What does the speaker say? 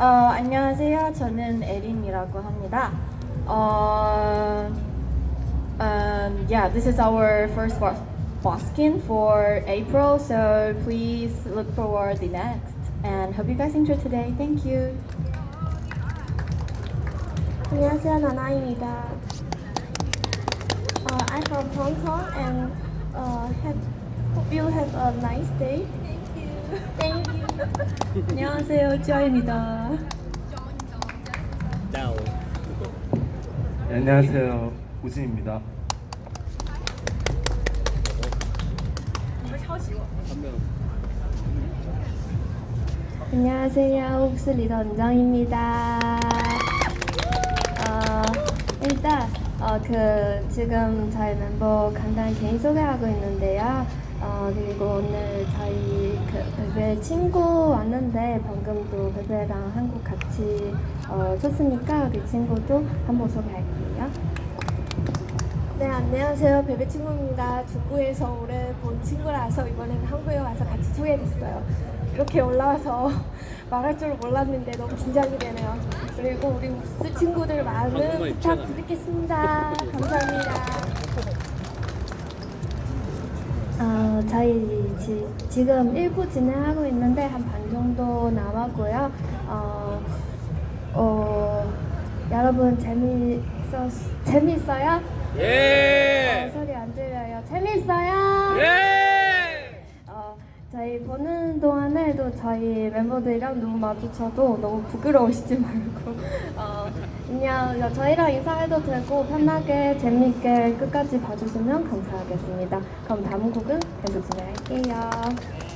어, 안녕하세요. 저는 에린이라고 합니다. 어, um, yeah, this is our first bos- Boskin for April, so please look forward the next. And hope you guys enjoy today. Thank you. 안녕하세요, 나나입니다. Uh, I'm from Hong Kong and uh, have, hope you have a nice day. Thank you. Thank you. 안녕하세요. 쭈아입니다. 네, 안녕하세요. 우진입니다. 안녕하세요. 홉스 리더 은정입니다. 어, 일단 어, 그 지금 저희 멤버 간단히 개인 소개하고 있는데요. 어, 그리고 오늘 저희 그 베베 친구 왔는데 방금 또 베베랑 한국 같이 어, 쳤으니까 그 친구도 한번 소개할게요. 네, 안녕하세요. 베베 친구입니다. 중국에서 오래 본 친구라서 이번에는 한국에 와서 같이 소개 됐어요. 이렇게 올라와서 말할 줄 몰랐는데 너무 긴장이 되네요. 그리고 우리 우스 친구들 많은 부탁드리겠습니다. 감사합니다. 어, 저희 지, 지금 1부 진행하고 있는데 한 반 정도 남았고요. 어, 어, 여러분 재미있었, 재미있어요? 예! 어, 소리 안 들려요. 재미있어요? 예! 동안에도 저희 멤버들이랑 눈 마주쳐도 너무 부끄러우시지 말고 어, 그냥 저희랑 인사해도 되고 편하게 재미있게 끝까지 봐주시면 감사하겠습니다. 그럼 다음 곡은 계속 진행할게요.